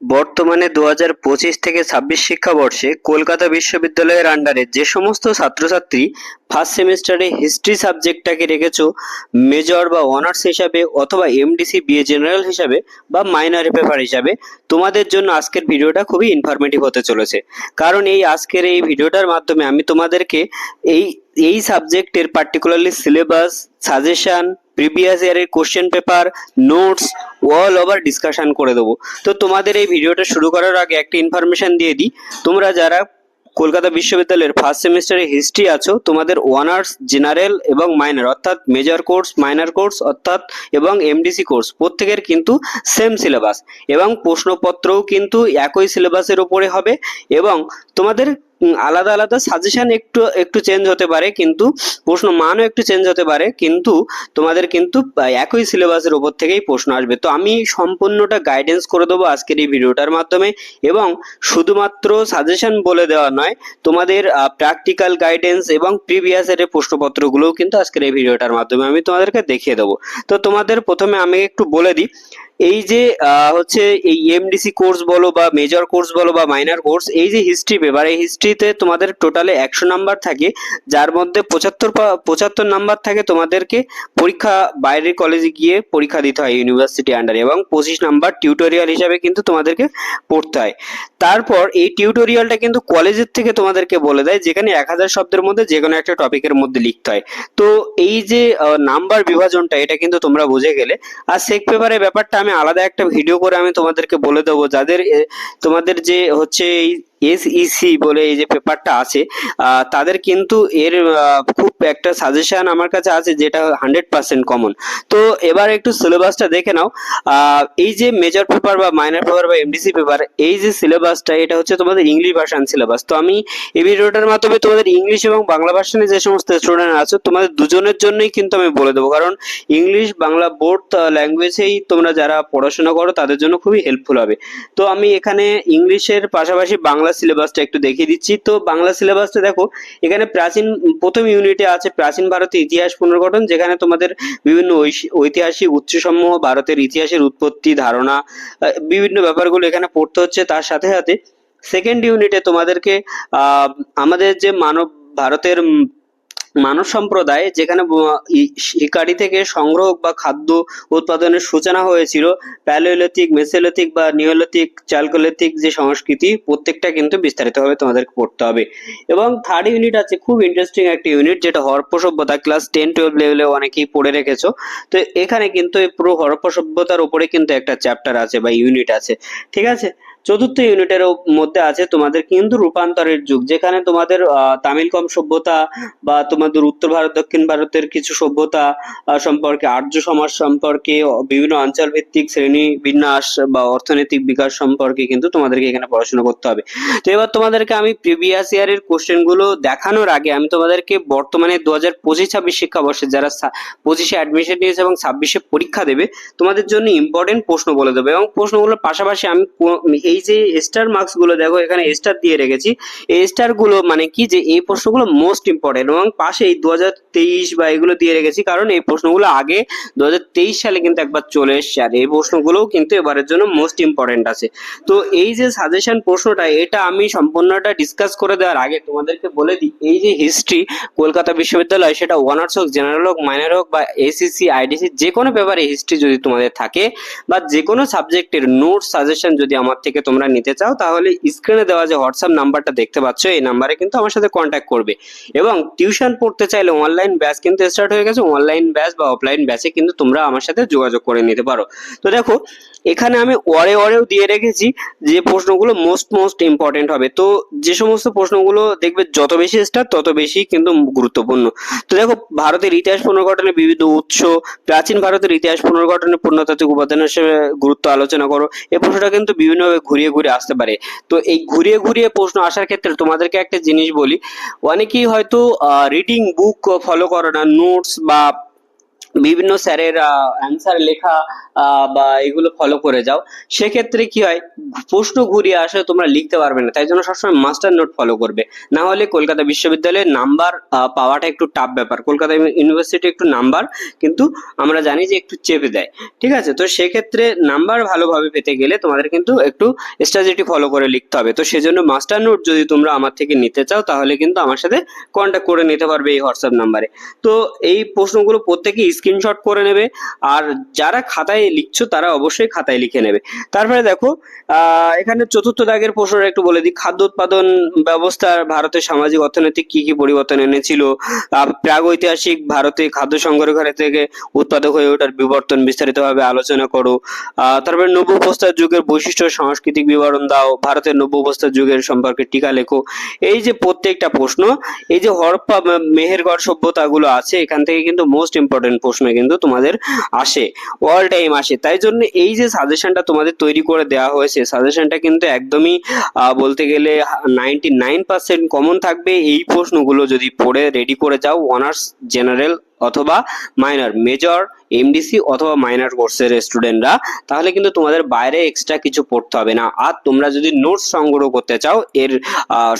বর্তমানে দু হাজার পঁচিশ থেকে ছাব্বিশ শিক্ষাবর্ষে কলকাতা বিশ্ববিদ্যালয়ের আন্ডারে যে সমস্ত ছাত্রছাত্রী ফার্স্ট সেমিস্টারে হিস্ট্রি সাবজেক্টটাকে রেখেছ মেজর বা অনার্স হিসাবে অথবা এমডিসি বিএ জেনারেল হিসাবে বা মাইনর পেপার হিসাবে, তোমাদের জন্য আজকের ভিডিওটা খুবই ইনফরমেটিভ হতে চলেছে। কারণ এই আজকের এই ভিডিওটার মাধ্যমে আমি তোমাদেরকে এই এই সাবজেক্টের পার্টিকুলারলি সিলেবাস সাজেশন প্রিভিয়াস ইয়ারের question paper notes all over discussion করে দেবো। তো তোমাদের এই ভিডিওটা শুরু করার আগে একটা ইনফরমেশন দিয়ে দিই। তোমরা যারা কলকাতা বিশ্ববিদ্যালয়ের ফার্স্ট সেমিস্টারে হিস্ট্রি আছো, তোমাদের অনার্স জেনারেল এবং মাইনর অর্থাৎ মেজর কোর্স মাইনর কোর্স অর্থাৎ এবং এমডিসি কোর্স প্রত্যেকের কিন্তু সেম সিলেবাস এবং প্রশ্নপত্রও কিন্তু একই সিলেবাসের উপরে হবে এবং তোমাদের আলাদা আলাদা সাজেশন একটু একটু চেঞ্জ হতে পারে, কিন্তু প্রশ্ন মানও একটু চেঞ্জ হতে পারে, কিন্তু তোমাদের কিন্তু একই সিলেবাসের উপর থেকেই প্রশ্ন আসবে। তো আমি সম্পূর্ণটা গাইডেন্স করে দেবো আজকের এই ভিডিওটার মাধ্যমে, এবং শুধুমাত্র সাজেশন বলে দেওয়া নয়, তোমাদের প্র্যাকটিক্যাল গাইডেন্স এবং প্রিভিয়াস এর প্রশ্নপত্রগুলোও কিন্তু আজকের এই ভিডিওটার মাধ্যমে আমি তোমাদেরকে দেখিয়ে দেবো। তো তোমাদের প্রথমে আমি একটু বলে দিই এই যে হচ্ছে এই এমডিসি কোর্স বলো বা মেজর কোর্স বলো বা মাইনার কোর্স এই যে হিস্ট্রি পেপার এই হিস্ট্রিতে তোমাদের টোটালে একশো নাম্বার থাকে, যার মধ্যে পঁচাত্তর পঁচাত্তর নাম্বার থাকে তোমাদেরকে পরীক্ষা বাইরের কলেজে গিয়ে পরীক্ষা দিতে হয় ইউনিভার্সিটি আন্ডারে এবং পঁচিশ নাম্বার টিউটোরিয়াল হিসাবে কিন্তু তোমাদেরকে পড়তে হয়। তারপর এই টিউটোরিয়ালটা কিন্তু কলেজের থেকে তোমাদেরকে বলে দেয়, যেখানে এক হাজার শব্দের মধ্যে যে কোনো একটা টপিকের মধ্যে লিখতে হয়। তো এই যে নাম্বার বিভাজনটা, এটা কিন্তু তোমরা বুঝে গেলে। আর সেক পেপারের ব্যাপারটা আমি আলাদা একটা ভিডিও করে আমি তোমাদেরকে বলে দেবো। যাদের তোমাদের যে হচ্ছে এই এসইসি বলে এই যে পেপারটা আছে তাদের কিন্তু এর খুব একটা সাজেশন আমার কাছে আছে যেটা হান্ড্রেড পার্সেন্ট কমন তো এবার একটু সিলেবাসটা দেখে নাও। এই যে মেজর পেপার বা মাইনর পেপার বা এমডিসি পেপার এই যে সিলেবাসটা এটা হচ্ছে তোমাদের ইংলিশ ভার্সন সিলেবাস তো আমি এই ভিডিওটার মাধ্যমে তোমাদের ইংলিশ এবং বাংলা ভার্সনে যে সমস্ত স্টুডেন্ট আছো, তোমাদের দুজনের জন্যই কিন্তু আমি বলে দেবো। কারণ ইংলিশ বাংলা বোর্ড ল্যাঙ্গুয়েজেই তোমরা যারা পড়াশোনা করো, তাদের জন্য খুবই হেল্পফুল হবে। তো আমি এখানে ইংলিশের পাশাপাশি বাংলা সিলেবাসটা একটু দেখিয়ে দিচ্ছি। তো বাংলা সিলেবাসটা দেখো, এখানে প্রাচীন, প্রথম ইউনিটে আছে প্রাচীন ভারতের ইতিহাস পুনর্গঠন, যেখানে তোমাদের বিভিন্ন ঐতিহাসিক উৎসসমূহ, ভারতের ইতিহাসের উৎপত্তি, ধারণা বিভিন্ন ব্যাপারগুলো এখানে পড়তে হচ্ছে। তার সাথে সাথে সেকেন্ড ইউনিটে তোমাদেরকে আমাদের যে মানব, ভারতের মানব সম্প্রদায় যেখানে শিকারি থেকে সংগ্রহ বা খাদ্য উৎপাদনের সূচনা হয়েছিল, প্যালোলিথিক, মেসোলিথিক বা নিওলিথিক, চালকোলিথিক যে সংস্কৃতি, প্রত্যেকটা কিন্তু বিস্তারিতভাবে তোমাদেরকে পড়তে হবে। এবং থার্ড ইউনিট আছে, খুব ইন্টারেস্টিং একটা ইউনিট যেটা হরপ্প সভ্যতা ক্লাস টেন টুয়েলভ লেভেলে অনেকেই পড়ে রেখেছো। তো এখানে কিন্তু পুরো হরপ্প সভ্যতার উপরে কিন্তু একটা চ্যাপ্টার আছে বা ইউনিট আছে। ঠিক আছে? চতুর্থ ইউনিটের মধ্যে আছে তোমাদের কিন্তু রূপান্তরের যুগ, যেখানে তোমাদের তামিলকম সভ্যতা বা তোমাদের উত্তর ভারত, দক্ষিণ ভারতের কিছু সভ্যতা সম্পর্কে, আর্য সমাজ সম্পর্কে বিভিন্ন অঞ্চল ভিত্তিক শ্রেণি বিন্যাস বা অর্থনৈতিক বিকাশ সম্পর্কে কিন্তু তোমাদেরকে এখানে পড়াশোনা করতে হবে। তো এবার তোমাদেরকে আমি প্রিভিয়াস ইয়ারের কোশ্চেনগুলো দেখানোর আগে আমি তোমাদেরকে বর্তমানে দু হাজার পঁচিশ, ছাব্বিশ শিক্ষাবর্ষে যারা পঁচিশে অ্যাডমিশন নিয়েছে এবং ছাব্বিশে পরীক্ষা দেবে, তোমাদের জন্য ইম্পর্টেন্ট প্রশ্ন বলে দেবে এবং প্রশ্নগুলোর পাশাপাশি আমি কো- এই যে স্টার মার্কসগুলো দেখো, এখানে স্টার দিয়ে রেখেছি। এই স্টারগুলো মানে কি যে, এই প্রশ্নগুলো মোস্ট ইম্পর্টেন্ট এবং পাশে এই দু হাজার তেইশ বা এগুলো দিয়ে রেখেছি, কারণ এই প্রশ্নগুলো আগে দু হাজার তেইশ সালে কিন্তু একবার চলে এসছে, আর এই প্রশ্নগুলোও কিন্তু এবারের জন্য মোস্ট ইম্পর্টেন্ট আছে। তো এই যে সাজেশন প্রশ্নটা, এটা আমি সম্পূর্ণটা ডিসকাস করে দেওয়ার আগে তোমাদেরকে বলে দিই, এই যে হিস্ট্রি কলকাতা বিশ্ববিদ্যালয়, সেটা অনার্স হোক জেনারেল হোক মাইনর হোক বা এসিসি আইডিসি যে কোনো পেপারে হিস্ট্রি যদি তোমাদের থাকে, বা যে কোনো সাবজেক্টের নোট সাজেশন যদি আমার থেকে তোমরা নিতে চাও, তাহলে স্ক্রিনে দেওয়া যে হোয়াটসঅ্যাপ নাম্বারটা দেখতে পাচ্ছ, এই নাম্বারে কিন্তু আমার সাথে কন্ট্যাক্ট করবে। এবং টিউশন পড়তে চাইলে অনলাইন ব্যাচ কিন্তু স্টার্ট হয়ে গেছে অনলাইন ব্যাচ বা অফলাইন ব্যাচে কিন্তু তোমরা আমার সাথে যোগাযোগ করে নিতে পারো। তো দেখো, এখানে আমি ওয়ারে ওয়ারেও দিয়ে রেখেছি যে প্রশ্নগুলো মোস্ট মোস্ট ইম্পর্টেন্ট হবে। তো যে সমস্ত প্রশ্নগুলো দেখবে, যত বেশি স্টার তত বেশি কিন্তু গুরুত্বপূর্ণ। তো দেখো, ভারতের ইতিহাস পুনর্গঠনের বিবিধ উৎস, প্রাচীন ভারতের ইতিহাস পুনর্গঠনের পূর্ণতাত্ত্বিক উপাদান হিসেবে গুরুত্ব আলোচনা করো। এই প্রশ্নটা কিন্তু বিভিন্নভাবে ঘুরিয়ে ঘুরিয়ে আসতে পারে। তো এই ঘুরিয়ে ঘুরিয়ে প্রশ্ন আসার ক্ষেত্রে তোমাদেরকে একটা জিনিস বলি, অনেকেই হয়তো রিডিং বুক ফলো করে না নোটস বা বিভিন্ন স্যারের অ্যান্সার লেখা বা এগুলো ফলো করে যাও। সেক্ষেত্রে কি হয়, প্রশ্ন ঘুরিয়ে আসে তোমরা লিখতে পারবে না। তাই জন্য সবসময় মাস্টার নোট ফলো করবে। না হলে কলকাতা বিশ্ববিদ্যালয়ে নাম্বার পাওয়াটা একটু টাফ ব্যাপার। কলকাতা ইউনিভার্সিটি একটু নাম্বার কিন্তু আমরা জানি যে একটু চেপে দেয়। ঠিক আছে? তো সেক্ষেত্রে নাম্বার ভালোভাবে পেতে গেলে তোমাদের কিন্তু একটু স্ট্র্যাটেজি ফলো করে লিখতে হবে। তো সেজন্য মাস্টার নোট যদি তোমরা আমার থেকে নিতে চাও, তাহলে কিন্তু আমার সাথে কন্ট্যাক্ট করে নিতে পারবে এই হোয়াটসঅ্যাপ নাম্বারে তো এই প্রশ্নগুলো প্রত্যেকে স্ক্রিনশট করে নেবে। আর যারা খাতায় লিখছো, তারা অবশ্যই খাতায় লিখে নেবে। তারপরে দেখো এখানে চতুর্থ দাগের প্রশ্নটা একটু বলে দিই। খাদ্য উৎপাদন ব্যবস্থার ভারতের সামাজিক অর্থনৈতিক কি কি পরিবর্তন এনেছিল? প্রাগৈতিহাসিক ভারতে খাদ্য সংগ্রহ ঘরে থেকে উৎপাদক হয়ে ওঠার বিবর্তন বিস্তারিতভাবে আলোচনা করো। তারপরে নব্য অবস্থার যুগের বৈশিষ্ট্য, সাংস্কৃতিক বিবরণ দাও। ভারতের নব্য অবস্থার যুগের সম্পর্কে টিকা লেখো। এই যে প্রত্যেকটা প্রশ্ন, এই যে হরপ্পা মেহেরগড় সভ্যতাগুলো আছে, এখান থেকে কিন্তু মোস্ট ইম্পর্টেন্ট প্রশ্ন। কিন্তু তোমাদের আসে অল টাইম আসে। তাই জন্য এই যে সাজেশনটা তোমাদের তৈরি করে দেওয়া হয়েছে সাজেশনটা কিন্তু একদমই বলতে গেলে নাইনটি নাইন পার্সেন্ট কমন থাকবে। এই প্রশ্নগুলো যদি পড়ে রেডি করে যাও অনার্স জেনারেল অথবা minor major M D C অথবা মাইনর কোর্সের স্টুডেন্টরা তাহলে কিন্তু তোমাদের বাইরে এক্সট্রা কিছু পড়তে হবে না। আর তোমরা যদি নোটস সংগ্রহ করতে চাও, এর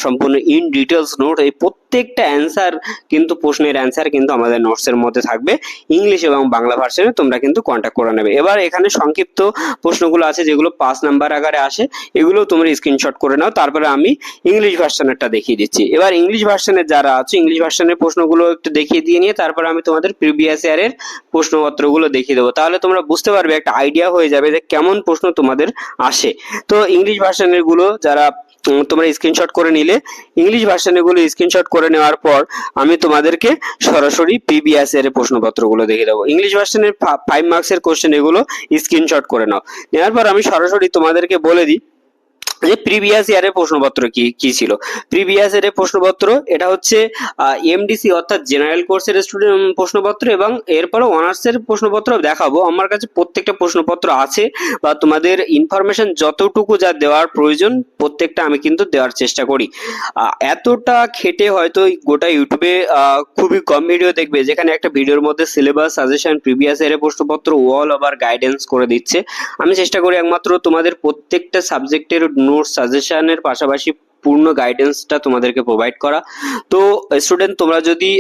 সম্পূর্ণ ইন ডিটেলস নোট এই প্রত্যেকটা অ্যান্সার কিন্তু, প্রশ্নের অ্যান্সার কিন্তু আমাদের নোটসের মধ্যে থাকবে। ইংলিশ এবং বাংলা ভার্সনে তোমরা কিন্তু কন্ট্যাক্ট করে নেবে। এবার এখানে সংক্ষিপ্ত প্রশ্নগুলো আছে, যেগুলো পাঁচ নাম্বার আকারে আসে এগুলো তোমরা স্ক্রিনশট করে নাও। তারপরে আমি ইংলিশ ভার্সনেরটা দেখিয়ে দিচ্ছি। এবার ইংলিশ ভার্সনের যারা আছে ইংলিশ ভার্সনের প্রশ্নগুলো একটু দেখিয়ে দিয়ে নিয়ে, তারপরে আমি তোমাদের প্রিভিয়াস ইয়ারের প্রশ্নপত্রগুলো দেখিয়ে দেবো। তাহলে তোমরা বুঝতে পারবে, একটা আইডিয়া হয়ে যাবে যে কেমন প্রশ্ন তোমাদের আসে। তো ইংলিশ ভার্সনেরগুলো যারা তোমরা স্ক্রিনশট করে নিলে ইংলিশ ভার্সনে গুলো স্ক্রিনশট করে নেওয়ার পর আমি তোমাদেরকে সরাসরি প্রিভিয়াস এর প্রশ্নপত্রগুলো দেখিয়ে দেবো। ইংলিশ ভার্সনের ফাইভ মার্কসের কোশ্চেন এগুলো স্ক্রিনশট করে নাও। নেওয়ার পর আমি সরাসরি তোমাদেরকে বলে দিই যে প্রিভিয়াস ইয়ারের প্রশ্নপত্র কি কি ছিল? প্রিভিয়াস ইয়ারের প্রশ্নপত্র, এটা হচ্ছে এমডিসি অর্থাৎ জেনারেল কোর্সের স্টুডেন্ট প্রশ্নপত্র এবং এরপরে অনার্সের প্রশ্নপত্র দেখাবো। আমার কাছে প্রত্যেকটা প্রশ্নপত্র আছে বা তোমাদের ইনফরমেশন যতটুকু যা দেওয়ার প্রয়োজন, প্রত্যেকটা আমি কিন্তু দেওয়ার চেষ্টা করি। এতটা খেটে হয়তো গোটা ইউটিউবে খুবই কম ভিডিও দেখবে, যেখানে একটা ভিডিওর মধ্যে সিলেবাস সাজেশন প্রিভিয়াস ইয়ারের প্রশ্নপত্র অল ওভার গাইডেন্স করে দিচ্ছে। আমি চেষ্টা করি একমাত্র তোমাদের প্রত্যেকটা সাবজেক্টের নোট সাজেশনের পাশাপাশি পূর্ণ গাইডেন্সটা তোমাদেরকে প্রোভাইড করা। তো স্টুডেন্ট তোমরা যদি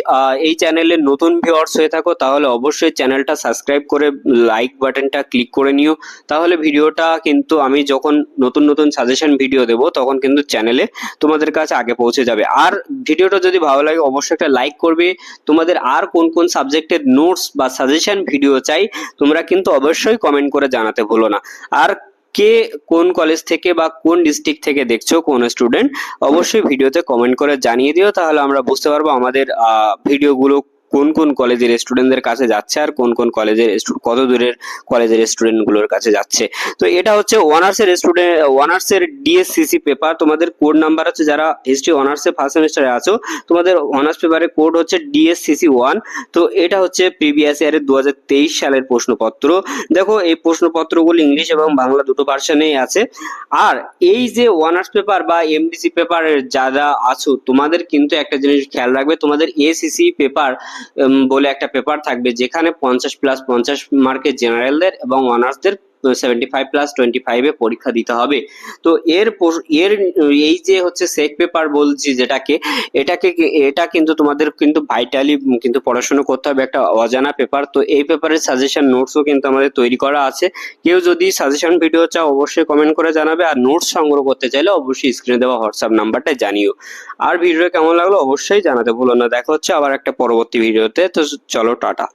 এই চ্যানেলে নতুন ভিউয়ার্স হয়ে থাকো, তাহলে অবশ্যই চ্যানেলটা সাবস্ক্রাইব করে লাইক বাটনটা ক্লিক করে নিও। তাহলে ভিডিওটা কিন্তু আমি যখন নতুন নতুন সাজেশন ভিডিও দেব, তখন কিন্তু চ্যানেলে তোমাদের কাছে আগে পৌঁছে যাবে। আর ভিডিওটা যদি ভালো লাগে, অবশ্যই একটা লাইক করবে। তোমাদের আর কোন কোন সাবজেক্টের নোটস বা সাজেশন ভিডিও চাই, তোমরা কিন্তু অবশ্যই কমেন্ট করে জানাতে ভুলো না। আর কে কোন কলেজ থেকে বা কোন ডিস্ট্রিক্ট থেকে দেখছ, কোন স্টুডেন্ট অবশ্যই ভিডিওতে কমেন্ট করে জানিয়ে দিও, তাহলে আমরা বুঝতে পারব আমাদের ভিডিওগুলো কোন কোন কলেজের স্টুডেন্টদের কাছে যাচ্ছে আর কোন কোন কলেজের কত দূরের কলেজের স্টুডেন্টগুলোর কাছে যাচ্ছে? তো এটা হচ্ছে অনার্সের স্টুডেন্ট অনার্সের D S C C paper তোমাদের কোড নাম্বার হচ্ছে যারা হিস্ট্রি অনার্সে ফার্স্ট সেমিস্টারে আছো, তোমাদের অনার্স পেপারের কোড হচ্ছে ডিএসসিসি ওয়ান তো এটা হচ্ছে প্রিভিয়াস ইয়ারের দু হাজার তেইশ সালের প্রশ্নপত্র। দেখো এই প্রশ্নপত্রগুলো ইংলিশ এবং বাংলা দুটো ভার্সনেই আছে। আর এই যে অনার্স পেপার বা এমডিসি পেপারের যারা আছো, তোমাদের কিন্তু একটা জিনিস খেয়াল রাখবে, তোমাদের এসিসি পেপার বলে একটা পেপার থাকবে যেখানে পঞ্চাশ প্লাস পঞ্চাশ মার্কের জেনারেলদের এবং অনার্সদের সেভেন্টি ফাইভ প্লাস টোয়েন্টি ফাইভে পরীক্ষা দিতে হবে। তো এর এর, এই যে হচ্ছে সেক পেপার বলছি যেটাকে, এটাকে এটা কিন্তু তোমাদের কিন্তু ভাইটালি কিন্তু পড়াশোনা করতে হবে একটা অজানা পেপার তো এই পেপারের সাজেশন নোটসও কিন্তু আমাদের তৈরি করা আছে। কেউ যদি সাজেশন ভিডিও চাও অবশ্যই কমেন্ট করে জানাবে, আর নোটস সংগ্রহ করতে চাইলে অবশ্যই স্ক্রিনে দেওয়া হোয়াটসঅ্যাপ নাম্বারটা জানিও। আর ভিডিও কেমন লাগল অবশ্যই জানাতে ভুলো না। দেখা হচ্ছে আবার একটা পরবর্তী ভিডিওতে তো চলো, টাটা।